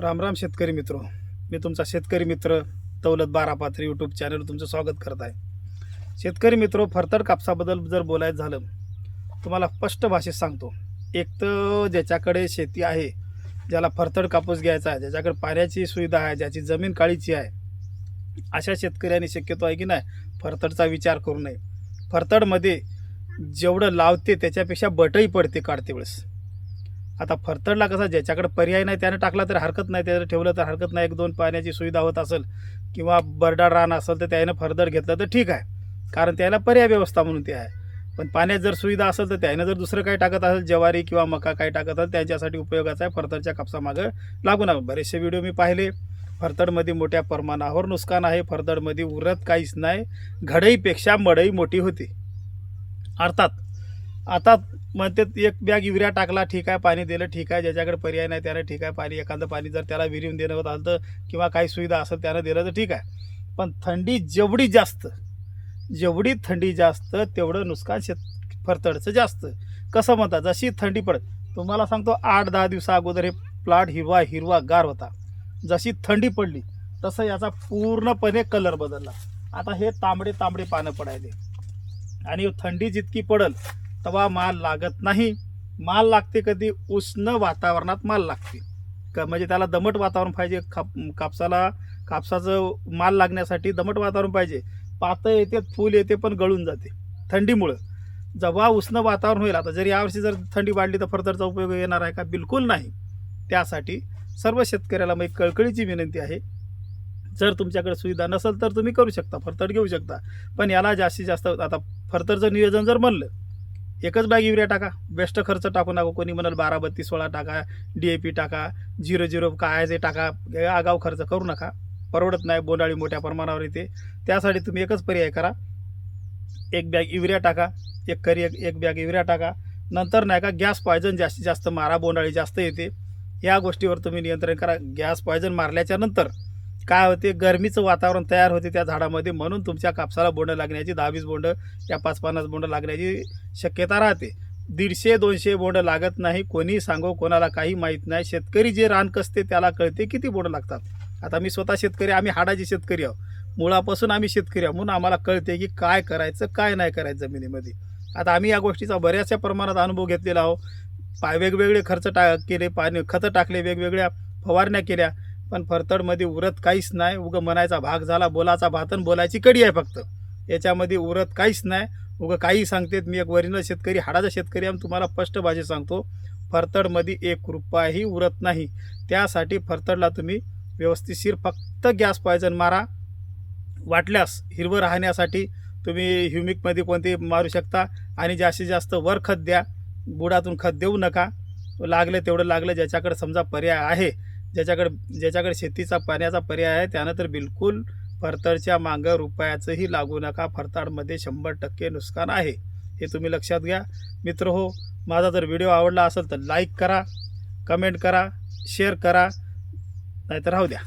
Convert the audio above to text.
राम राम शेतकरी मित्र. मी तुमचा शेतकरी मित्र दौलत बारापात्री यूट्यूब चॅनल तुमचं स्वागत करत आहे. शेतकरी मित्र फरतड कापसाबद्दल जर बोलायचं झालं तुम्हाला स्पष्ट भाषेत सांगतो. एक तर ज्याच्याकडे शेती आहे ज्याला फरतड कापूस घ्यायचा आहे ज्याच्याकडे पाण्याची सुविधा आहे ज्याची जमीन काळीची आहे अशा शेतकऱ्यांनी शक्यतो आहे की नाही फरतडचा विचार करू नये. फरतडमध्ये जेवढं लावते त्याच्यापेक्षा बटही पडते काढते वेळेस. आता फरतडला कसं? ज्याच्याकडे पर्याय नाही त्याने टाकला तर हरकत नाही. त्यानं ठेवलं तर हरकत नाही. एक दोन पाण्याची सुविधा होत असेल किंवा बरडाळ रान असेल तर त्यानं फरदड घेतलं तर ठीक आहे. कारण त्याला पर्याय व्यवस्था म्हणून ते आहे. पण पाण्यात जर सुविधा असेल तर त्यानं जर दुसरं काही टाकत असेल ज्वारी किंवा मका काही टाकत असेल त्यांच्यासाठी उपयोगाचा आहे. फरतडच्या कापसामागं लागून आहे बरेचसे व्हिडिओ मी पाहिले. फरतडमध्ये मोठ्या प्रमाणावर नुकसान आहे. फरतडमध्ये उरत काहीच नाही. घडईपेक्षा मडई मोठी होती. अर्थात आता म्हणते एक बॅग युरिया टाकला ठीक आहे पाणी दिलं ठीक आहे ज्याच्याकडे पर्याय नाही त्यानं ठीक आहे पाणी एखादं पाणी जर त्याला विहिरीहून देणं होत आलं तर किंवा काही सुविधा असेल त्यानं दिलं तर ठीक आहे. पण थंडी जेवढी जास्त जेवढी थंडी जास्त तेवढं नुकसान शेत फरतडचं जास्त. कसं म्हणतात जशी थंडी पडत तुम्हाला सांगतो आठ दहा दिवसा अगोदर हे प्लॉट हिरवा हिरवा गार होता. जशी थंडी पडली तसं याचा पूर्णपणे कलर बदलला. आता हे तांबडे तांबडे पानं पडायले. आणि थंडी जितकी पडल तेव्हा माल लागत नाही. माल लागते कधी उष्ण वातावरणात माल लागते. क म्हणजे त्याला दमट वातावरण पाहिजे. काप कापसाला कापसाचं माल लागण्यासाठी दमट वातावरण पाहिजे. पातं येते फूल येते पण गळून जाते. थंडीमुळं. जेव्हा उष्ण वातावरण होईल आता जर यावर्षी जर थंडी वाढली तर फर्दरचा उपयोग येणार आहे का? बिलकुल नाही. त्यासाठी सर्व शेतकऱ्याला मग कळकळीची विनंती आहे. जर तुमच्याकडे सुविधा नसेल तर तुम्ही करू शकता. फरतड घेऊ शकता. पण याला जास्तीत जास्त आता फरतरचं नियोजन जर म्हणलं एकच बॅग युरिया टाका. बेस्ट खर्च टाकू नका. कोणी म्हणाल बारा बत्तीस सोळा टाका. डी ए पी टाका. झिरो झिरो काय जे टाका आगाऊ आगाव खर्च करू नका. परवडत नाही. बोंडाळी मोठ्या प्रमाणावर येते. त्यासाठी तुम्ही एकच पर्याय करा. एक बॅग युरिया टाका. एक करी एक एक बॅग युरिया टाका. नंतर नाही का गॅस पॉयझन जास्तीत जास्त मारा. बोंडाळी जास्त येते. या गोष्टीवर तुम्ही नियंत्रण करा. गॅस पॉयझन मारल्याच्या नंतर काय होते? गरमीचं वातावरण तयार होते त्या झाडामध्ये. म्हणून तुमच्या कापसाला बोंड लागण्याची दहावीस बोंड या पाच पन्नास बोंड लागण्याची शक्यता राहते. दीडशे दोनशे बोंड लागत नाही. कोणी सांगो कोणाला काही माहीत नाही. शेतकरी जे रान कसते त्याला कळते किती बोंड लागतात. आता मी स्वतः शेतकरी आम्ही हाडाचे शेतकरी आहोत. मुळापासून आम्ही शेतकरी आहोत. म्हणून आम्हाला कळते की काय करायचं काय नाही करायचं जमिनीमध्ये. आता आम्ही या गोष्टीचा बऱ्याचशा प्रमाणात अनुभव घेतलेला आहो पाय वेगवेगळे खर्च टा केले पाणी खतं टाकले वेगवेगळ्या फवारण्या केल्या. पण फरतडमध्ये उरत काहीच नाही. उगं म्हणायचा भाग झाला बोलाचा भातन बोलायची कडी आहे फक्त. याच्यामध्ये उरत काहीच नाही. उगं काही सांगतेत. मी एक वरील शेतकरी हाडाचा शेतकरी आम तुम्हाला स्पष्ट भाषेत सांगतो. फरतडमध्ये एक रुपयाही उरत नाही. त्यासाठी फरतडला तुम्ही व्यवस्थितशीर फक्त गॅस पॉयझन मारा. वाटल्यास हिरवं राहण्यासाठी तुम्ही ह्युमिकमध्ये कोणते मारू शकता. आणि जास्तीत जास्त वर खत द्या. बुडातून खत देऊ नका. लागलं तेवढं लागलं ज्याच्याकडे समजा पर्याय आहे. ज्याच्याकडे ज्याच्याकडे शेतीचा पाण्याचा पर्याय आहे त्यानं तर बिलकुल फरतडच्या मागं रुपयाचंही लागू नका. फरताडमध्ये शंभर टक्के नुकसान आहे. हे तुम्ही लक्षात घ्या. मित्र हो माझा जर व्हिडिओ आवडला असेल तर लाईक करा कमेंट करा शेअर करा. नाहीतर राहू द्या.